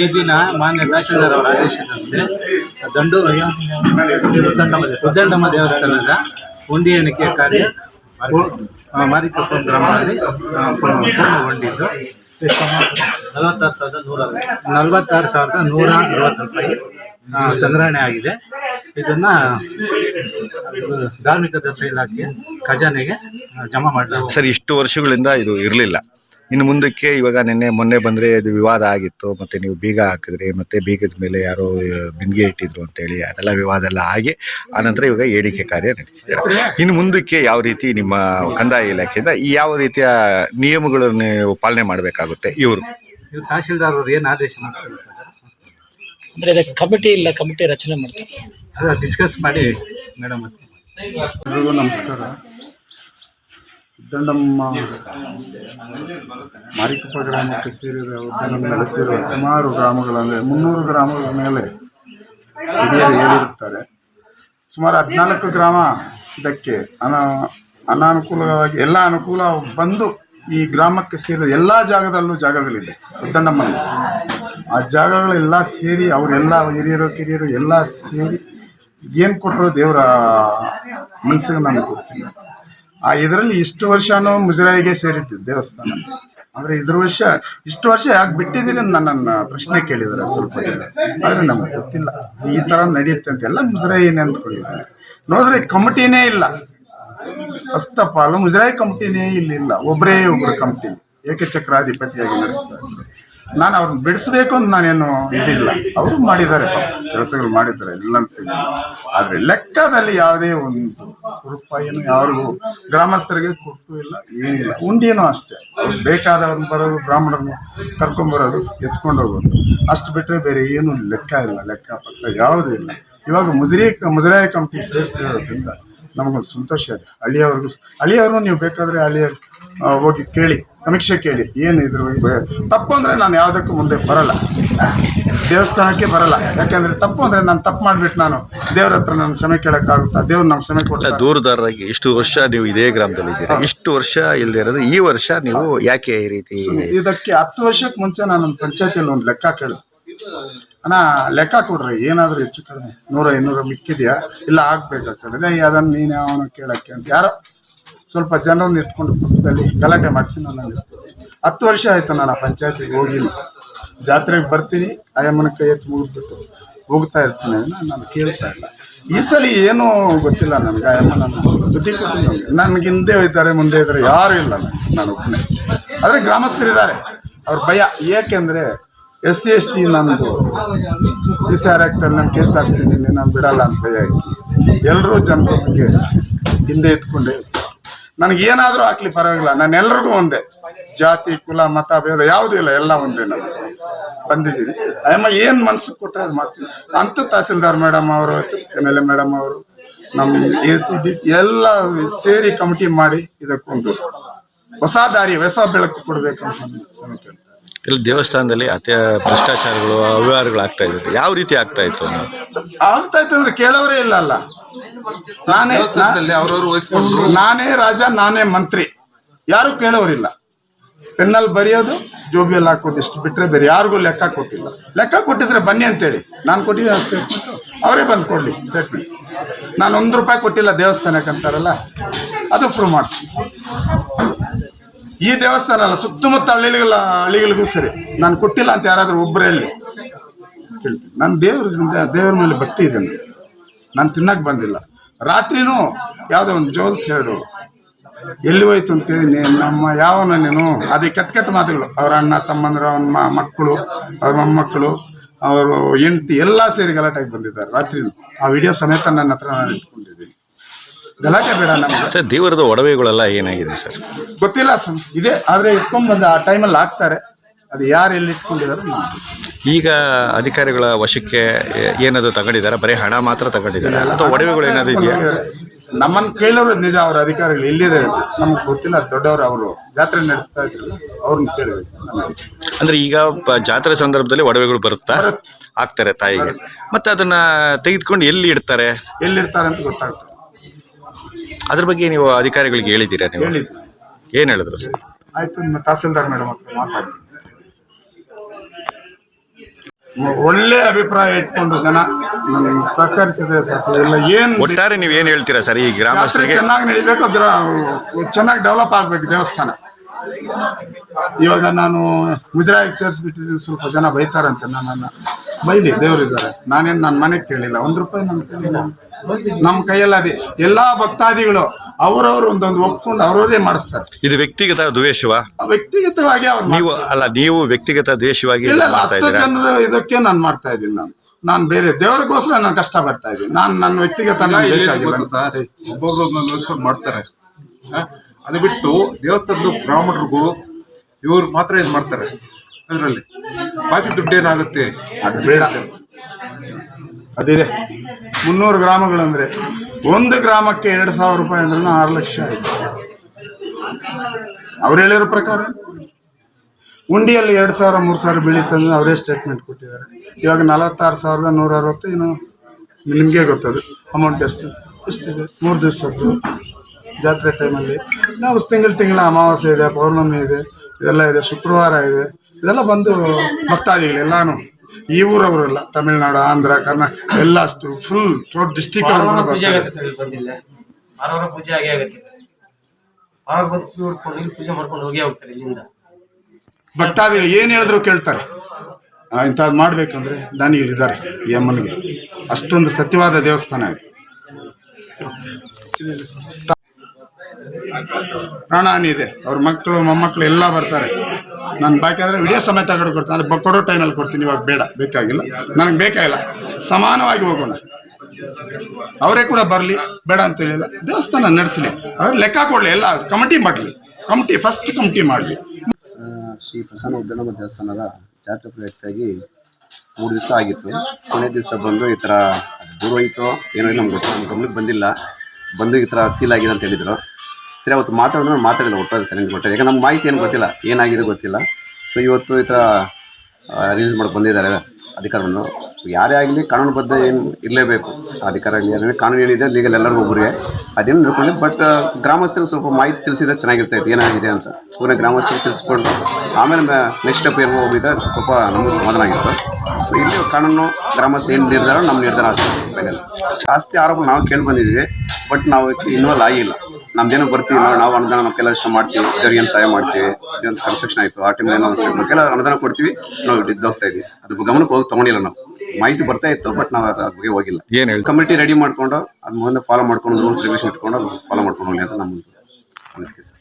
ಈ ದಿನ ಮಾನ್ಯ ತಹಶೀಲ್ದಾರ್ ಅವರ ಆದೇಶದಂತೆ ದಂಡು ಉದ್ದಂಡಮ್ಮ ದೇವಸ್ಥಾನದ ಹುಂಡಿ ಎಣಿಕೆ ಕಾರ್ಯ ಮಾರಿಕೊಪ್ಪ ಗ್ರಾಮದಲ್ಲಿ ಪೂರ್ಣಗೊಂಡಿದ್ದು. ನಲವತ್ತಾರು ಸಾವಿರದ ನೂರ ನಲವತ್ತಾರು ಸಾವಿರದ ನೂರ ಅರವತ್ತು ರೂಪಾಯಿ ಸಂಗ್ರಹಣೆ ಆಗಿದೆ. ಇದನ್ನ ಇದು ಧಾರ್ಮಿಕ ದತ್ತ ಇಲಾಖೆ ಖಜಾನೆಗೆ ಜಮಾ ಮಾಡಿದ್ರು ಸರ್ ಇಷ್ಟು ವರ್ಷಗಳಿಂದ ಇದು ಇರಲಿಲ್ಲ. ಇನ್ನು ಮುಂದಕ್ಕೆ ಇವಾಗ ನಿನ್ನೆ ಮೊನ್ನೆ ಬಂದ್ರೆ ಇದು ವಿವಾದ ಆಗಿತ್ತು ಮತ್ತೆ ನೀವು ಬೀಗ ಹಾಕಿದ್ರಿ ಮತ್ತೆ ಬೀಗದ ಮೇಲೆ ಯಾರೋ ಬಿಂದಿಗೆ ಇಟ್ಟಿದ್ರು ಅಂತೇಳಿ ಅದೆಲ್ಲ ವಿವಾದ ಎಲ್ಲ ಆಗಿ ಆನಂತರ ಇವಾಗ ಏಡಿಕೆ ಕಾರ್ಯ ನಡೆಸಿದ್ದಾರೆ. ಇನ್ನು ಮುಂದಕ್ಕೆ ಯಾವ ರೀತಿ ನಿಮ್ಮ ಕಂದಾಯ ಇಲಾಖೆಯಿಂದ ಈ ಯಾವ ರೀತಿಯ ನಿಯಮಗಳನ್ನು ನೀವು ಪಾಲನೆ ಮಾಡಬೇಕಾಗುತ್ತೆ ಇವರು? ಇದು ತಹಶೀಲ್ದಾರ್ ಅವರು ಏನು ಆದೇಶ ಮಾಡ್ತಾರೆ? ಅಂದ್ರೆ ಅದಕ್ಕೆ ಕಮಿಟಿ ಇಲ್ಲ ಕಮಿಟಿ ರಚನೆ ಮಾಡ್ತಾರೆ. ಅದು ಡಿಸ್ಕಸ್ ಮಾಡಿ ಮೇಡಮ್ ಎಲ್ರಿಗೂ ನಮಸ್ಕಾರ. ದಂಡಮ್ಮ ಮಾರಿಕಪ್ಪ ಗ್ರಾಮಕ್ಕೆ ಸೇರಿದ ಉದ್ಯಮ ನಡೆಸಿರುವ ಸುಮಾರು ಗ್ರಾಮಗಳಂದರೆ ಮುನ್ನೂರು ಗ್ರಾಮಗಳ ಮೇಲೆ ಹಿರಿಯರು ಹೇಳಿರುತ್ತಾರೆ. ಸುಮಾರು ಹದಿನಾಲ್ಕು ಗ್ರಾಮ ಇದಕ್ಕೆ ಅನ, ಅನಾನುಕೂಲವಾಗಿ, ಎಲ್ಲ ಅನುಕೂಲ ಬಂದು ಈ ಗ್ರಾಮಕ್ಕೆ ಸೇರಿದ ಎಲ್ಲ ಜಾಗದಲ್ಲೂ ಜಾಗಗಳಿದೆ ಉದ್ದಂಡಮ್ಮನ ಆ ಜಾಗಗಳೆಲ್ಲ ಸೇರಿ ಅವರೆಲ್ಲ ಹಿರಿಯರು, ಕಿರಿಯರು ಎಲ್ಲ ಸೇರಿ ಏನು ಕೊಟ್ಟರು ದೇವರ ಮನಸ್ಸಿಗೆ ನಾನು ಗೊತ್ತಿಲ್ಲ ಆ, ಇದರಲ್ಲಿ ಇಷ್ಟು ವರ್ಷನೂ ಮುಜರಾಯಿಗೆ ಸೇರಿತ್ತು ದೇವಸ್ಥಾನ. ಆದ್ರೆ ಇದ್ರ ವರ್ಷ ಇಷ್ಟು ವರ್ಷ ಯಾಕೆ ಬಿಟ್ಟಿದ್ದೀನಿ ಅಂತ ನನ್ನನ್ನು ಪ್ರಶ್ನೆ ಕೇಳಿದ್ದಾರೆ ಸ್ವಲ್ಪ ಆದ್ರೆ ನಮಗೆ ಗೊತ್ತಿಲ್ಲ. ಈ ತರ ನಡೆಯುತ್ತೆ ಅಂತ ಎಲ್ಲ ಮುಜರಾಯಿನೇ ಅಂದ್ಕೊಂಡಿದ್ದಾರೆ. ನೋಡಿದ್ರೆ ಕಮಿಟಿನೇ ಇಲ್ಲ. ಫಸ್ಟ್ ಆಫ್ ಆಲ್ ಮುಜರಾಯಿ ಕಮಿಟಿನೇ ಇಲ್ಲಿಲ್ಲ ಒಬ್ಬರೇ ಒಬ್ಬರು ಕಮಿಟಿ. ಏಕಚಕ್ರಾಧಿಪತಿಯಾಗಿ ನಡೆಸ್ತಾರೆ. ನಾನು ಅವ್ರನ್ನ ಬಿಡಿಸ್ಬೇಕು ಅಂತ ನಾನೇನು ಇದಿಲ್ಲ. ಅವರು ಮಾಡಿದ್ದಾರೆ. ಕೆಲಸಗಳು ಮಾಡಿದ್ದಾರೆ. ಇಲ್ಲ ಅಂತ ಇಲ್ಲ. ಆದ್ರೆ ಲೆಕ್ಕದಲ್ಲಿ ಯಾವುದೇ ಒಂದು ರೂಪಾಯಿನೂ ಯಾರಿಗೂ ಗ್ರಾಮಸ್ಥರಿಗೆ ಕೊಟ್ಟು ಇಲ್ಲ, ಏನಿಲ್ಲ. ಉಂಡಿನೂ ಅಷ್ಟೇ. ಅವ್ರು ಬೇಕಾದವ್ರನ್ನ ಬರೋದು, ಬ್ರಾಹ್ಮಣರನ್ನು ಕರ್ಕೊಂಬರೋದು ಎತ್ಕೊಂಡು ಹೋಗೋದು. ಅಷ್ಟು ಬಿಟ್ಟರೆ ಬೇರೆ ಏನು ಲೆಕ್ಕ ಇಲ್ಲ. ಲೆಕ್ಕ ಪಕ್ಕ ಯಾವುದೂ ಇಲ್ಲ. ಇವಾಗ ಮುದ್ರಿ, ಮುದ್ರಾಯ ಕಂಪ್ನಿ ಸೇರಿಸಿರೋದ್ರಿಂದ ನಮಗೊಂದು ಸಂತೋಷ ಇದೆ. ಹಳ್ಳಿಯವ್ರಿಗೂ ಹಳ್ಳಿಯವ್ರನ್ನೂ ನೀವು ಬೇಕಾದರೆ ಹಳ್ಳಿಯ ಹೋಗಿ ಕೇಳಿ ಸಮೀಕ್ಷೆ ಕೇಳಿ ಏನು ಇದ್ರ ತಪ್ಪು ಅಂದರೆ ನಾನು ಯಾವುದಕ್ಕೂ ಮುಂದೆ ಬರಲ್ಲ. ದೇವಸ್ಥಾನಕ್ಕೆ ಬರಲ್ಲ. ಯಾಕೆಂದರೆ ತಪ್ಪು ಅಂದರೆ ನಾನು ತಪ್ಪು ಮಾಡಿಬಿಟ್ಟು ನಾನು ದೇವ್ರ ಹತ್ರ ನಾನು ಸಮಯ ಕೇಳೋಕ್ಕಾಗುತ್ತಾ? ದೇವ್ರು ನಮ್ಮ ಸಮಯ ಕೊಡ್ತಾರೆ. ದೂರದಾರರಾಗಿ ಇಷ್ಟು ವರ್ಷ ನೀವು ಇದೇ ಗ್ರಾಮದಲ್ಲಿ ಇದ್ದೀರಾ? ಇಷ್ಟು ವರ್ಷ ಇಲ್ಲದಿರೋದು ಈ ವರ್ಷ ನೀವು ಯಾಕೆ ಈ ರೀತಿ ಇದಕ್ಕೆ ಹತ್ತು ವರ್ಷಕ್ಕೆ ಮುಂಚೆ ನಾನು ಒಂದು ಪಂಚಾಯತಿಯಲ್ಲಿ ಒಂದು ಲೆಕ್ಕ ಕೇಳಿದೆ. ಅಣ್ಣ, ಲೆಕ್ಕ ಕೊಡ್ರಿ, ಏನಾದರೂ ಹೆಚ್ಚು ಕಡಿಮೆ. ನೂರ ಇನ್ನೂರ ಮಿಕ್ಕಿದೆಯಾ? ಇಲ್ಲ, ಆಗ್ಬೇಕಾಗ್ತದೆ. ಅದನ್ನು ನೀನು ಅವನು ಕೇಳಕ್ಕೆ ಅಂತ. ಯಾರೋ ಸ್ವಲ್ಪ ಜನರನ್ನ ಇಟ್ಕೊಂಡು ಪಕ್ಕದಲ್ಲಿ ಗಲಾಟೆ ಮಾಡಿಸಿ ನಾನು ಹತ್ತು ವರ್ಷ ಆಯ್ತು ನಾನು ಪಂಚಾಯತಿಗೆ ಹೋಗಿಲ್ಲ. ಜಾತ್ರೆಗೆ ಬರ್ತೀನಿ ಆಯಮ್ಮನ ಕೈ ಎತ್ತಿ ಮುಗಿದ್ಬಿಟ್ಟು ಹೋಗ್ತಾ ಇರ್ತೀನಿ ನಾನು ಕೇಳ್ತಾ ಇಲ್ಲ. ಈ ಸಲ ಏನೂ ಗೊತ್ತಿಲ್ಲ ನನಗೆ ಆಯಮ್ಮ ನನ್ನ ನನಗೆ. ಹಿಂದೆ ಇದ್ದಾರೆ, ಮುಂದೆ ಇದ್ದಾರೆ, ಯಾರು ಇಲ್ಲ ನಾನು ಒಬ್ಬನೇ. ಆದರೆ ಗ್ರಾಮಸ್ಥರಿದ್ದಾರೆ. ಅವ್ರ ಭಯ ಏಕೆಂದರೆ ಎಸ್ ಸಿ ಎಸ್ ಟಿ ನಮ್ಮದು ಪಿ ಸಿ ಆರ್ ಆ್ಯಕ್ಟಲ್ಲಿ ನಾನು ಕೇಸ್ ಹಾಕ್ತೀನಿ, ನಾನು ಬಿಡಲ್ಲ ಅಂತ ಹೇಳಿ ಎಲ್ಲರೂ ಜನರು ಹಂಗೆ ಹಿಂದೆ ನನಗೆ ಏನಾದರೂ ಹಾಕ್ಲಿ ಪರವಾಗಿಲ್ಲ, ನಾನು ಎಲ್ರಿಗೂ ಒಂದೇ. ಜಾತಿ, ಕುಲ, ಮತ, ಭೇದ ಯಾವುದೂ ಇಲ್ಲ, ಎಲ್ಲ ಒಂದೇ ನಾನು ಬಂದಿದ್ದೀನಿ. ಅಮ್ಮ ಏನು ಮನ್ಸಿಗೆ ಕೊಟ್ಟರೆ ಅದು ಮಾಡ್ತೀನಿ. ಅಂತೂ ತಹಸೀಲ್ದಾರ್ ಮೇಡಮ್ ಅವರು, ಎಂ ಎಲ್ ಎ ಮೇಡಮ್ ಅವರು, ನಮ್ಮ ಎ ಸಿ ಡಿ ಸಿ ಎಲ್ಲ ಸೇರಿ ಕಮಿಟಿ ಮಾಡಿ ಇದಕ್ಕೊಂದು ಹೊಸ ದಾರಿ ಹೊಸ ಬೆಳಕು ಕೊಡಬೇಕು ಅಂತ. ಇಲ್ಲಿ ದೇವಸ್ಥಾನದಲ್ಲಿ ಅತ್ಯ ಭ್ರಷ್ಟಾಚಾರಗಳು ಅವ್ಯವಹಾರಗಳು ಆಗ್ತಾ ಇರುತ್ತೆ ಯಾವ ರೀತಿ ಆಗ್ತಾ ಇತ್ತು? ಆಗ್ತಾ ಇತ್ತು ಅಂದ್ರೆ ಕೇಳೋರೇ ಇಲ್ಲ ಅಲ್ಲ ನಾನೇ ನಾನೇ ರಾಜ ನಾನೇ ಮಂತ್ರಿ. ಯಾರು ಕೇಳೋರಿಲ್ಲ. ಪೆನ್ನಲ್ಲಿ ಬರೆಯೋದು ಜೋಬಿಯಲ್ಲಿ ಹಾಕೋದು ಇಷ್ಟು ಬಿಟ್ರೆ ಬೇರೆ ಯಾರಿಗೂ ಲೆಕ್ಕ ಕೊಟ್ಟಿಲ್ಲ. ಲೆಕ್ಕ ಕೊಟ್ಟಿದ್ರೆ ಬನ್ನಿ ಅಂತೇಳಿ. ನಾನು ಕೊಟ್ಟಿದ್ದೆ ಅಷ್ಟೇ. ಅವರೇ ಬಂದು ಕೊಡಲಿ. ಸ್ಟೇಟ್ಮೆಂಟ್ ನಾನು ಒಂದು ರೂಪಾಯಿ ಕೊಟ್ಟಿಲ್ಲ ದೇವಸ್ಥಾನಕ್ಕೆ ಅಂತಾರಲ್ಲ ಅದು ಪ್ರೂವ್ ಮಾಡ್ತೀನಿ. ಈ ದೇವಸ್ಥಾನ ಅಲ್ಲ, ಸುತ್ತಮುತ್ತ ಹಳ್ಳಿಗಳ ಹಳ್ಳಿಗಳಿಗೂ ಸರಿ. ನಾನು ಕೊಟ್ಟಿಲ್ಲ ಅಂತ ಯಾರಾದರೂ ಒಬ್ಬರೇ ಹೇಳ್ತೀನಿ. ನಾನು ದೇವ್ರ ದೇವ್ರ ಮೇಲೆ ಭಕ್ತಿ ಇದೆ ನಾನು ತಿನ್ನಕ್ಕೆ ಬಂದಿಲ್ಲ. ರಾತ್ರಿನೂ ಯಾವುದೋ ಒಂದು ಜೋಲ್ಸ್ ಹೇಳು. ಎಲ್ಲಿ ಹೋಯ್ತು ಅಂತ ಕೇಳಿ ನೀನು ನಮ್ಮ ಯಾವನ ನೀನು? ಅದೇ ಕೆಟ್ಟ ಕೆಟ್ಟ ಮಾತುಗಳು. ಅವ್ರ ಅಣ್ಣ, ತಮ್ಮಂದ್ರ ಅವನ ಮಕ್ಕಳು, ಅವ್ರ ಮೊಮ್ಮಕ್ಕಳು, ಅವರು ಹೆಂಡತಿ, ಎಲ್ಲ ಸೇರಿ ಗಲಾಟೆಗೆ ಬಂದಿದ್ದಾರೆ ರಾತ್ರಿನೂ. ಆ ವಿಡಿಯೋ ಸಮೇತ ನನ್ನ ಹತ್ರ ನಾನು ಇಟ್ಕೊಂಡಿದ್ದೀನಿ ಗಲಾಟೆ ಬೇಡ ನಮ್ಗೆ. ಸರ್ ದೇವರದ ಒಡವೆಗಳೆಲ್ಲ ಏನಾಗಿದೆ ಸರ್? ಗೊತ್ತಿಲ್ಲ ಸರ್. ಇದೆ ಆದರೆ ಇಟ್ಕೊಂಡ್ಬಂದು ಆ ಟೈಮಲ್ಲಿ ಹಾಕ್ತಾರೆ. ಅದು ಯಾರು ಎಲ್ಲಿ ಇಟ್ಕೊಂಡಿದ್ದಾರೆ ಈಗ ಅಧಿಕಾರಿಗಳ ವಶಕ್ಕೆ ಏನಾದ್ರು ತಗೊಂಡಿದ್ದಾರೆ? ಬರೀ ಹಣ ಮಾತ್ರ ತಗೊಂಡಿದ್ದಾರೆ? ಅಥವಾ ಒಡವೆಗಳು ಏನಾದ್ರು ಇದೆಯಾ? ನಮ್ಮನ್ನ ಕೇಳೋರು ನಿಜ ಅವ್ರ ಅಧಿಕಾರಿಗಳು ಎಲ್ಲಿದೆ ನಮ್ಗೆ ಗೊತ್ತಿಲ್ಲ ದೊಡ್ಡವರು ಅವರು. ಜಾತ್ರೆ ನಡೆಸ್ತಾ ಇದ್ರು. ಅವ್ರನ್ನ ಕೇಳಬೇಕು ಅಂದ್ರೆ ಈಗ ಪ- ಜಾತ್ರೆ ಸಂದರ್ಭದಲ್ಲಿ ಒಡವೆಗಳು ಬರುತ್ತಾ? ಆಗ್ತಾರೆ ಹಾಕ್ತಾರೆ ತಾಯಿಗೆ. ಮತ್ತೆ ಅದನ್ನ ತೆಗೆದುಕೊಂಡು ಎಲ್ಲಿ ಇಡ್ತಾರೆ? ಎಲ್ಲಿರ್ತಾರೆ ಅಂತ ಗೊತ್ತಾಗ್ತದೆ. ಅದ್ರ ಬಗ್ಗೆ ನೀವು ಅಧಿಕಾರಿಗಳಿಗೆ ಹೇಳಿದ್ದೀರಾ ನೀವು? ಹೇಳಿದ್ರು ಏನ್ ಹೇಳಿದ್ರು ಸರ್? ಆಯ್ತು ನಿಮ್ಮ ತಹಸೀಲ್ದಾರ್ ಮೇಡಮ್ ಹತ್ರ ಮಾತಾಡ್ತೀನಿ. ಒಳ್ಳೆ ಅಭಿಪ್ರಾಯ ಇಟ್ಕೊಂಡು ಜನ ಸಹಕರಿಸಿದೆ ಸಾಕು. ಎಲ್ಲ ಏನ್ ಒಟ್ಟಾರೆ ನೀವು ಏನ್ ಹೇಳ್ತೀರಾ ಸರ್ ಈ ಜಾತ್ರೆ ಗ್ರಾಮಸ್ಥರಿಗೆ? ಚೆನ್ನಾಗಿ ನಡಿಬೇಕು ಅದ್ರ ಚೆನ್ನಾಗಿ ಡೆವಲಪ್ ಆಗ್ಬೇಕು ದೇವಸ್ಥಾನ. ಇವಾಗ ನಾನು ಮುಜರಾಯಿಗೆ ಸೇರಿಸ್ಬಿಟ್ಟಿದ್ದೀನಿ ಸ್ವಲ್ಪ ಜನ ಬೈತಾರಂತೆ ನನ್ನನ್ನ. ಬೈಲಿ ದೇವರಿದ್ದಾರೆ. ನಾನೇನು ನನ್ನ ಮನೆಗೆ ಕೇಳಿಲ್ಲ. ಒಂದ್ ರೂಪಾಯಿ ನಾನು ಕೇಳಿಲ್ಲ. ನಮ್ಮ ಕೈಯಲ್ಲಿ ಅದೇ. ಎಲ್ಲಾ ಭಕ್ತಾದಿಗಳು ಅವರವರು ಒಂದೊಂದು ಒಪ್ಕೊಂಡು ಅವ್ರವರೇ ಮಾಡಿಸ್ತಾರೆ. ಇದು ವ್ಯಕ್ತಿಗತ ದ್ವೇಷವ? ವ್ಯಕ್ತಿಗತವಾಗಿ ಅವ್ರು ನೀವು ಅಲ್ಲ ನೀವು ವ್ಯಕ್ತಿಗತ ದ್ವೇಷವಾಗಿ ಇಲ್ಲ ಹತ್ತು ಜನರ ಇದಕ್ಕೆ ನಾನು ಮಾಡ್ತಾ ಇದ್ದೀನಿ ನಾನು. ನಾನು ಬೇರೆ ದೇವರಿಗೋಸ್ಕರ ನಾನು ಕಷ್ಟ ಪಡ್ತಾ ಇದ್ದೀನಿ. ನಾನು ನನ್ನ ವ್ಯಕ್ತಿಗತ ಮಾಡ್ತಾರೆ? ಅದು ಬಿಟ್ಟು ದೇವಸ್ಥಾನದ ಬ್ರಾಹ್ಮಣರಿಗೂ ಇವ್ರು ಮಾತ್ರ ಇದು ಮಾಡ್ತಾರೆ. ಅದರಲ್ಲಿ. ಬಾಕಿ ದುಡ್ಡು ಏನಾಗುತ್ತೆ? ಅದು ಬೇಡ. ಅದಿದೆ. ಮುನ್ನೂರು ಗ್ರಾಮಗಳಂದ್ರೆ ಒಂದು ಗ್ರಾಮಕ್ಕೆ ಎರಡು ಸಾವಿರ ರೂಪಾಯಿ ಅಂದ್ರೆ ಆರು ಲಕ್ಷ ಆಯ್ತು. ಅವ್ರು ಹೇಳಿರೋ ಪ್ರಕಾರ ಉಂಡಿಯಲ್ಲಿ ಎರಡು ಸಾವಿರ ಮೂರು ಸಾವಿರ ಬೆಳೀತಂದ್ರೆ ಅವರೇ ಸ್ಟೇಟ್ಮೆಂಟ್ ಕೊಟ್ಟಿದ್ದಾರೆ. ಇವಾಗ ನಲವತ್ತಾರು ಸಾವಿರದ ನೂರ ಅರವತ್ತು ಏನು ನಿಮಗೆ ಗೊತ್ತದು. ಅಮೌಂಟ್ ಎಷ್ಟು? ಎಷ್ಟಿದೆ? ಮೂರು ದಿವಸದ್ದು ಜಾತ್ರೆ ಟೈಮಲ್ಲಿ ನಾವು ತಿಂಗಳು ತಿಂಗಳ ಅಮಾವಾಸ್ಯೆ ಇದೆ ಪೌರ್ಣಮಿ ಇದೆ ಇದೆಲ್ಲ ಇದೆ ಶುಕ್ರವಾರ ಇದೆ. ಇದೆಲ್ಲ ಬಂದು ಭಕ್ತಾದಿಗಳು ಎಲ್ಲಾನು. ಈ ಊರವರೆಲ್ಲ ತಮಿಳ್ನಾಡು ಆಂಧ್ರ ಕರ್ನಾಟಕ ಎಲ್ಲ ಅಷ್ಟು ಫುಲ್ ಟೋಟ್ ಡಿಸ್ಟಿಕ್ ಪೂಜೆ ಆಗೇ ಆಗುತ್ತೆ. ವಾರ ಬಂದು ನೋಡ್ಕೊಂಡು ಇಲ್ಲಿ ಪೂಜೆ ಮಾಡ್ಕೊಂಡು ಹೋಗೇ ಹೋಗ್ತಾರೆ ಇಲ್ಲಿಂದ. ಭಕ್ತಾದಿಗಳು ಏನ್ ಹೇಳಿದ್ರು ಕೇಳ್ತಾರೆ. ಇಂಥದ್ದು ದಾನಿಗಳು ದಾನಿಗಳಿದ್ದಾರೆ ಈ ಅಮ್ಮನಿಗೆ. ಅಷ್ಟೊಂದು ಸತ್ಯವಾದ ದೇವಸ್ಥಾನ ಇದೆ. ಪ್ರಾಣಹಾನಿ ಇದೆ. ಅವ್ರ ಮಕ್ಕಳು ಮೊಮ್ಮಕ್ಕಳು ಎಲ್ಲ ಬರ್ತಾರೆ. ನಾನು ಬೇಕಾದ್ರೆ ವಿಡಿಯೋ ಸಮೇತ ಕೊಡ್ತೀನಿ. ಅದು ಕೊಡೋ ಟೈಮಲ್ಲಿ ಕೊಡ್ತೀನಿ, ಇವಾಗ ಬೇಡ, ಬೇಕಾಗಿಲ್ಲ. ನನಗೆ ಬೇಕಾಗಿಲ್ಲ ಸಮಾನವಾಗಿ ಹೋಗೋಣ. ಅವರೇ ಕೂಡ ಬರಲಿ, ಬೇಡ ಅಂತ ಹೇಳಿಲ್ಲ. ದೇವಸ್ಥಾನ ನಡೆಸಲಿ. ಅವ್ರು ಲೆಕ್ಕ ಕೊಡಲಿ, ಎಲ್ಲ ಕಮಿಟಿ ಮಾಡಲಿ. ಕಮಿಟಿ ಫಸ್ಟ್ ಕಮಿಟಿ ಮಾಡಲಿ. ಶ್ರೀ ಪ್ರಸನ್ನ ಉದ್ಯಮ ದೇವಸ್ಥಾನದ ಜಾತ್ರೆ ಪ್ರಯುಕ್ತಾಗಿ ಮೂರು ದಿವಸ ಆಗಿತ್ತು. ಕೊನೆ ದಿವಸ ಬಂದು ಈ ಥರ ದೂರ ಹೋಯಿತು, ಏನೋ ನಮ್ಗೆ ಗಮನಕ್ಕೆ ಬಂದಿಲ್ಲ. ಬಂದು ಈ ಥರ ಸೀಲ್ ಆಗಿದೆ ಅಂತ ಹೇಳಿದ್ರು. ಸರಿ, ಅವತ್ತು ಮಾತಾಡಿದ್ರೆ ಮಾತಾಡಿಲ್ಲ ಒಟ್ಟಾದ ಸರಿ ಕೊಟ್ಟಿದೆ ಯಾಕಂದ್ರೆ ನಮ್ಮ ಮಾಹಿತಿ ಏನು ಗೊತ್ತಿಲ್ಲ, ಏನಾಗಿದೆ ಗೊತ್ತಿಲ್ಲ. ಸೊ ಇವತ್ತು ಈ ಥರ ರಿಲೀಸ್ ಮಾಡಿ ಬಂದಿದ್ದಾರೆ ಅಧಿಕಾರವನ್ನು. ಯಾರೇ ಆಗಲಿ ಕಾನೂನುಬದ್ಧ ಏನು ಇರಲೇಬೇಕು. ಅಧಿಕಾರ ಆಗಲಿ ಕಾನೂನು ಏನಿದೆ ಲೀಗಲ್ ಎಲ್ಲರಿಗೂ ಒಬ್ಬರಿಗೆ ಅದೇನು ನೋಡ್ಕೊಳ್ಳಿ. ಬಟ್ ಗ್ರಾಮಸ್ಥರಿಗೆ ಸ್ವಲ್ಪ ಮಾಹಿತಿ ತಿಳಿಸಿದ್ರೆ ಚೆನ್ನಾಗಿರ್ತೈತೆ ಏನಾಗಿದೆ ಅಂತ. ಪೂರ್ಣ ಗ್ರಾಮಸ್ಥರಿಗೆ ತಿಳಿಸ್ಕೊಂಡು, ಆಮೇಲೆ ನೆಕ್ಸ್ಟ್ ಸ್ಟೆಪ್ ಏನು ಹೋಗಿದ್ದ ಸ್ವಲ್ಪ ನಮಗೂ ಸಮಾಧಾನ ಆಗಿತ್ತು ಸೊ ಇಲ್ಲಿ ಕಾನೂನು, ಗ್ರಾಮಸ್ಥರು ಏನು ನಿರ್ಧಾರ, ನಮ್ಮ ನಿರ್ಧಾರ ಫೈನಲ್ ಜಾಸ್ತಿ ಆರೋಪ ನಾವು ಕೇಳಿ ಬಂದಿದ್ದೀವಿ. ಬಟ್ ನಾವು ಇನ್ವಾಲ್ವ್ ಆಗಿಲ್ಲ. ನಮ್ದೇನು ಬರ್ತೀವಿ, ನಾವು ನಾವು ಅನುದಾನ ನಮ್ಮ ಕೆಲಸ ಮಾಡ್ತೀವಿ ಇದ್ದವ್ರಿಗೆ ಏನು ಸಹಾಯ ಮಾಡ್ತೀವಿ. ಇದೊಂದು ಕನ್ಸ್ಟ್ರಕ್ಷನ್ ಆಯಿತು. ಆ ಟೈಮ್ ಏನೋ ನಮಗೆಲ್ಲ ಅನುದಾನ ಕೊಡ್ತೀವಿ. ನಾವು ಇದ್ದೋಗ್ತಾ ಇದ್ವಿ. ಅದ್ರ ಗಮನಕ್ಕೆ ಹೋಗಿ ತಗೊಂಡಿಲ್ಲ ನಾವು. ಮಾಹಿತಿ ಬರ್ತಾ ಇತ್ತು ಬಟ್ ನಾವು ಅದ್ರ ಬಗ್ಗೆ ಹೋಗಿಲ್ಲ. ಏನು ಹೇಳಿ ಕಮಿಟಿ ರೆಡಿ ಮಾಡ್ಕೊಂಡು ಅದ್ ಮುಂದೆ ಫಾಲೋ ಮಾಡ್ಕೊಂಡು ರೂಲ್ಸ್ ರೆಗ್ಯುಲೇಷನ್ ಇಟ್ಕೊಂಡು ಫಾಲೋ ಮಾಡ್ಕೊಂಡು ಹೋಗ್ಲಿ ಅಂತ ನಮ್ಮ ಅನಿಸಿಕೆ ಸರ್.